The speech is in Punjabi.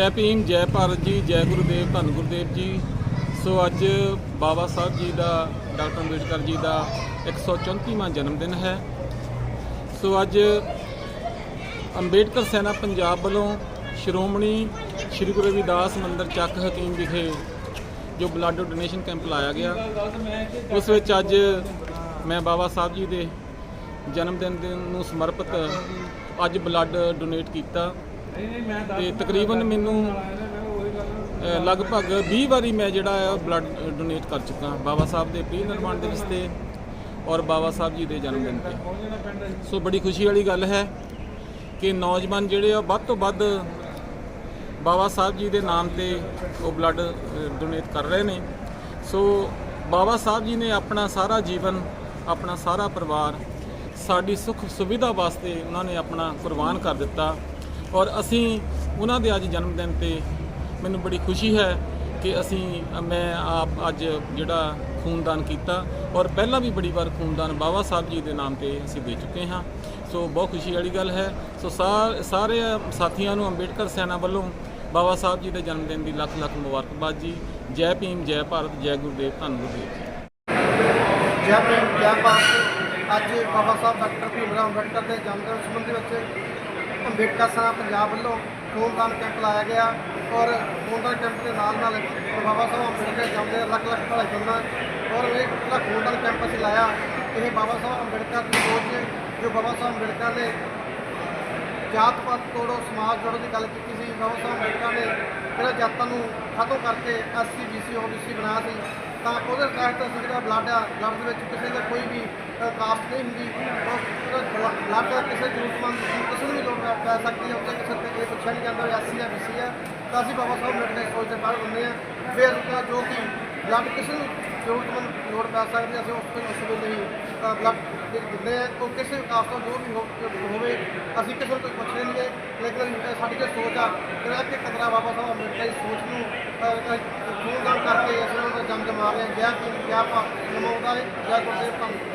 ਜੈ ਭੀਮ, ਜੈ ਭਾਰਤ ਜੀ, ਜੈ ਗੁਰਦੇਵ, ਧੰਨ ਗੁਰਦੇਵ ਜੀ। ਸੋ ਅੱਜ ਬਾਬਾ ਸਾਹਿਬ ਜੀ ਦਾ, ਡਾਕਟਰ ਅੰਬੇਡਕਰ ਜੀ ਦਾ 134ਵਾਂ ਜਨਮ ਦਿਨ ਹੈ। ਸੋ ਅੱਜ ਅੰਬੇਡਕਰ ਸੈਨਾ ਪੰਜਾਬ ਵੱਲੋਂ ਸ਼੍ਰੋਮਣੀ ਸ਼੍ਰੀ ਗੁਰੂ ਰਵਿਦਾਸ ਮੰਦਿਰ ਚੱਕ ਹਕੀਮ ਵਿਖੇ ਜੋ ਬਲੱਡ ਡੋਨੇਸ਼ਨ ਕੈਂਪ ਲਾਇਆ ਗਿਆ, ਉਸ ਵਿੱਚ ਅੱਜ ਮੈਂ ਬਾਬਾ ਸਾਹਿਬ ਜੀ ਦੇ ਜਨਮ ਦਿਨ ਦੇ ਨੂੰ ਸਮਰਪਿਤ ਅੱਜ ਬਲੱਡ ਡੋਨੇਟ ਕੀਤਾ। ਤੇ ਤਕਰੀਬਨ ਮੈਨੂੰ ਅ, ਲਗਭਗ 20 ਵਾਰੀ ਮੈਂ ਜਿਹੜਾ ਹੈ ਬਲੱਡ ਡੋਨੇਟ ਕਰ ਚੁੱਕਾ ਬਾਬਾ ਸਾਹਿਬ ਦੇ ਪ੍ਰੀ ਨਿਰਮਾਣ ਦਿਵਸ ਤੇ ਔਰ ਬਾਬਾ ਸਾਹਿਬ ਜੀ ਦੇ ਜਨਮ ਦਿਨ ਤੇ। ਸੋ ਬੜੀ ਖੁਸ਼ੀ ਵਾਲੀ ਗੱਲ ਹੈ ਕਿ ਨੌਜਵਾਨ ਜਿਹੜੇ ਆ ਵੱਧ ਤੋਂ ਵੱਧ ਬਾਬਾ ਸਾਹਿਬ ਜੀ ਦੇ ਨਾਮ ਤੇ ਉਹ ਬਲੱਡ ਡੋਨੇਟ ਕਰ ਰਹੇ ਨੇ। ਸੋ ਬਾਬਾ ਸਾਹਿਬ ਜੀ ਨੇ ਆਪਣਾ ਸਾਰਾ ਜੀਵਨ ਆਪਣਾ ਸਾਰਾ ਪਰਿਵਾਰ ਸਾਡੀ ਸੁੱਖ ਸੁਵਿਧਾ ਵਾਸਤੇ ਉਹਨਾਂ ਨੇ ਆਪਣਾ ਕੁਰਬਾਨ ਕਰ ਦਿੱਤਾ। ਔਰ ਅਸੀਂ ਉਹਨਾਂ ਦੇ ਅੱਜ ਜਨਮ ਦਿਨ ਤੇ ਮੈਨੂੰ ਬੜੀ ਖੁਸ਼ੀ ਹੈ ਕਿ ਅਸੀਂ, ਮੈਂ ਆਪ ਅੱਜ ਜਿਹੜਾ ਖੂਨਦਾਨ ਕੀਤਾ ਔਰ ਪਹਿਲਾਂ ਵੀ ਬੜੀ ਵਾਰ ਖੂਨਦਾਨ ਬਾਬਾ ਸਾਹਿਬ ਜੀ ਦੇ ਨਾਮ ਤੇ ਅਸੀਂ ਦੇ ਚੁੱਕੇ ਹਾਂ। ਸੋ ਬਹੁਤ ਖੁਸ਼ੀ ਵਾਲੀ ਗੱਲ ਹੈ। ਸੋ ਸਾ- ਸਾਰੇ ਸਾਥੀਆਂ ਨੂੰ ਅੰਬੇਡਕਰ ਸੈਨਾ ਵੱਲੋਂ ਬਾਬਾ ਸਾਹਿਬ ਜੀ ਦੇ ਜਨਮ ਦਿਨ ਦੀ ਲੱਖ ਲੱਖ ਮੁਬਾਰਕਬਾਦ ਜੀ। ਜੈ ਭੀਮ, ਜੈ ਭਾਰਤ, ਜੈ ਗੁਰਦੇਵ, ਧੰਨ ਗੁਰਦੇਵ ਜੀ। ਜੈ ਭੀਮ, ਜੈ ਭਾਰਤ। ਅੱਜ ਬਾਬਾ ਸਾਹਿਬ ਡਾਕਟਰ ਭੀਮ ਰਾਓ ਅੰਬੇਡਕਰ ਦੇ ਜਨਮ ਦਿਨ ਸੰਬੰਧੀ ਵਿੱਚ ਅੰਬੇਡਕਰ ਸਨਾ ਪੰਜਾਬ ਵੱਲੋਂ ਖੂਨਦਾਨ ਕੈਂਪ ਲਾਇਆ ਗਿਆ ਔਰ ਖੂਨਦਾਨ ਕੈਂਪ ਦੇ ਨਾਲ ਨਾਲ ਬਾਬਾ ਸਾਹਿਬ ਅੰਬੇਡਕਰ ਦੇ ਜਨਮ ਦਿਨ ਲੱਖ ਲੱਖ ਭਲਾਈ ਕਰਨਾ ਔਰ ਇਹ ਜਿਹੜਾ ਖੂਨਦਾਨ ਕੈਂਪ ਅਸੀਂ ਲਾਇਆ, ਇਹ ਬਾਬਾ ਸਾਹਿਬ ਅੰਬੇਡਕਰ ਦੀ ਸੋਚ ਜੋ ਬਾਬਾ ਸਾਹਿਬ ਅੰਬੇਡਕਰ ਨੇ ਜਾਤ ਪਾਤ ਤੋੜੋ, ਸਮਾਜ ਜੋੜੋ ਦੀ ਗੱਲ ਕੀਤੀ ਸੀ, ਬਾਬਾ ਸਾਹਿਬ ਅੰਬੇਡਕਰ ਨੇ ਜਿਹੜਾ ਜਾਤਾਂ ਨੂੰ ਖਤਮ ਕਰਕੇ ਐਸਸੀ ਬੀਸੀ ਓਬੀਸੀ ਬਣਾਇਆ ਸੀ। ਤਾਂ ਉਹਦੇ ਤਹਿਤ ਅਸੀਂ ਜਿਹੜਾ ਬਲੱਡ ਆ ਬਲੱਡ ਦੇ ਵਿੱਚ ਕਿਸੇ ਦਾ ਕੋਈ ਵੀ ਕਾਸਟ ਨਹੀਂ ਹੁੰਦੀ। ਉਹ ਬਲੱਡ ਕਿਸੇ ਜ਼ਰੂਰਤਮੰਦ ਕਿਸੇ ਨੂੰ ਵੀ ਲੋੜ ਪੈ- ਪੈ ਸਕਦੀ ਹੈ ਉੱਤੇ ਕਿਸੇ ਤੇ ਕੋਈ ਪੁੱਛਿਆ ਨਹੀਂ ਜਾਂਦਾ ਵੀ ਐਸਸੀ ਹੈ ਬੀਸੀ ਹੈ ਤਾਂ ਅਸੀਂ ਬਾਬਾ ਸਾਹਿਬ ਅੰਬੇਡਕਰ ਦੀ ਸੋਚ ਦੇ ਬਾਹਰ ਹੁੰਦੇ ਹਾਂ। ਫਿਰ ਜੋ ਕਿ ਬਲੱਡ ਕਿਸੇ ਨੂੰ ਜ਼ਰੂਰਤਮੰਦ ਲੋੜ ਪੈ ਸਕਦੀ ਹੈ, ਅਸੀਂ ਉਸ ਤੋਂ ਉਸ ਵੇਲੇ ਹੀ ਬਲੱਡ ਦਿੰਦੇ ਆ ਉਹ ਕਿਸੇ ਵੀ ਕਾਸਟ ਤੋਂ ਜੋ ਵੀ ਹੋ- ਹੋਵੇ, ਅਸੀਂ ਕਿਸੇ ਨੂੰ ਕੋਈ ਪੁੱਛਦੇ ਨਹੀਂ ਲੇਕਿਨ ਸਾਡੀ ਜੋ ਸੋਚ ਆ, ਜਿਹੜਾ ਕਿ ਕਦਰਾ ਬਾਬਾ ਸਾਹਿਬ ਅੰਬੇਡਕਰ ਦੀ ਸੋਚ ਨੂੰ ਖੂਨਦਾਨ ਕਰ ਅਸੀਂ ਉਹਨਾਂ ਦਾ ਜੰਮ ਜਮਾ ਰਹੇ ਹਾਂ ਜੈ ਗੁਰਦੇਵ ਧੰਨ